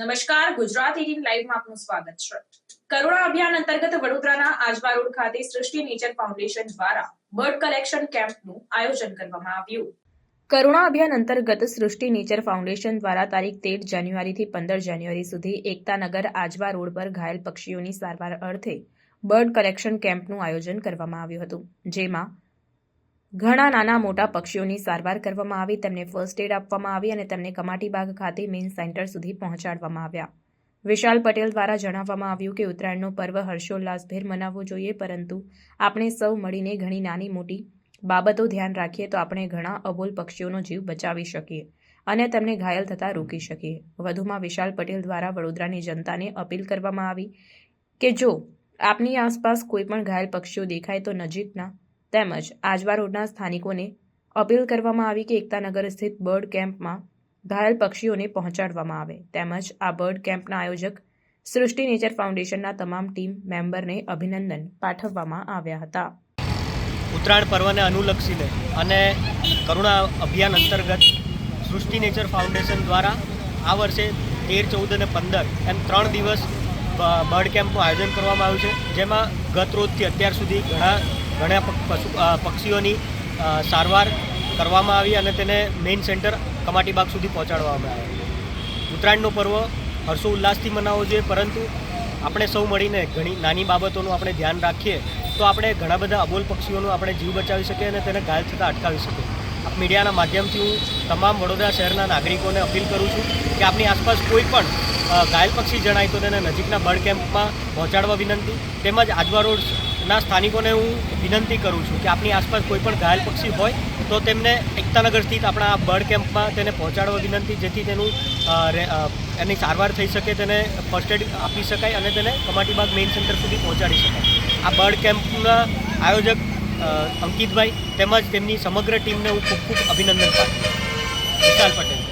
નમસ્કાર, ગુજરાત એટીન લાઈવમાં આપનું સ્વાગત છે. કરુણા અભિયાન અંતર્ગત વડોદરાના આજવા રોડ ખાતે સૃષ્ટિ નેચર ફાઉન્ડેશન દ્વારા બર્ડ કલેક્શન કેમ્પનું આયોજન કરવામાં આવ્યું. કરુણા અભિયાન અંતર્ગત સૃષ્ટિ નેચર ફાઉન્ડેશન દ્વારા તારીખ તેર જાન્યુઆરીથી પંદર જાન્યુઆરી સુધી એકતાનગર આજવા રોડ પર ઘાયલ પક્ષીઓની સારવાર અર્થે બર્ડ કલેક્શન કેમ્પનું આયોજન કરવામાં આવ્યું હતું, જેમાં ઘણા નાના મોટા પક્ષીઓની સારવાર કરવામાં આવી, તેમને ફર્સ્ટ એડ આપવામાં આવી અને તેમને કમાટીબાગ ખાતે મેઇન સેન્ટર સુધી પહોંચાડવામાં આવ્યા. વિશાલ પટેલ દ્વારા જણાવવામાં આવ્યું કે ઉત્તરાયણનો પર્વ હર્ષોલ્લાસભેર મનાવવો જોઈએ, પરંતુ આપણે સૌ મળીને ઘણી નાની મોટી બાબતો ધ્યાન રાખીએ તો આપણે ઘણા અબોલ પક્ષીઓનો જીવ બચાવી શકીએ અને તેમને ઘાયલ થતાં રોકી શકીએ. વધુમાં વિશાલ પટેલ દ્વારા વડોદરાની જનતાને અપીલ કરવામાં આવી કે જો આપની આસપાસ કોઈ પણ ઘાયલ પક્ષીઓ દેખાય તો નજીકના તેમજ આજવા રોડના સ્થાનિકોને અપીલ કરવામાં આવી કે એકતાનગર સ્થિત બર્ડ કેમ્પમાં ઘાયલ પક્ષીઓને પહોંચાડવામાં આવે. તેમજ આ બર્ડ કેમ્પના આયોજક સૃષ્ટિ નેચર ફાઉન્ડેશનના તમામ ટીમ મેમ્બરને અભિનંદન પાઠવવામાં આવ્યા હતા. ઉત્તરાયણ પર્વને અનુલક્ષીને અને કરુણા અભિયાન અંતર્ગત સૃષ્ટિ નેચર ફાઉન્ડેશન દ્વારા આ વર્ષે તેર, ચૌદ અને પંદર એમ ત્રણ દિવસ બર્ડ કેમ્પનું આયોજન કરવામાં આવ્યું છે. જેમાં ગત રોજથી અત્યાર સુધી ઘણા ઘણા પશુ પક્ષીઓની સારવાર કરવામાં આવી અને તેને મેઇન સેન્ટર કમાટીબાગ સુધી પહોંચાડવામાં આવ્યા ઉત્તરાયણનો પર્વ હર્ષો ઉલ્લાસથી મનાવવો જોઈએ, પરંતુ આપણે સૌ મળીને ઘણી નાની બાબતોનું આપણે ધ્યાન રાખીએ, તો આપણે ઘણા બધા અબોલ પક્ષીઓનું આપણે જીવ બચાવી શકીએ અને તેને ઘાયલ થતાં અટકાવી શકીએ. મીડિયાના માધ્યમથી હું તમામ વડોદરા શહેરના નાગરિકોને અપીલ કરું છું કે આપણી આસપાસ કોઈ પણ ઘાયલ પક્ષી જણાય તો તેને નજીકના બર્ડ કેમ્પમાં પહોંચાડવા વિનંતી, તેમજ આજવા રોડના સ્થાનિકોને હું વિનંતી કરું છું કે આપણી આસપાસ કોઈ પણ ઘાયલ પક્ષી હોય તો તેમને એકતાનગર સ્થિત આપણા બર્ડ કેમ્પમાં તેને પહોંચાડવા વિનંતી, જેથી તેનું એની સારવાર થઈ શકે, તેને ફર્સ્ટ એડ આપી શકાય અને તેને કમાટીબાગ મેઇન સેન્ટર સુધી પહોંચાડી શકાય. આ બર્ડ કેમ્પના આયોજક અંકિતભાઈ તેમજ તેમની સમગ્ર ટીમને હું ખૂબ ખૂબ અભિનંદન પાઠવું વિશાલ પટેલ.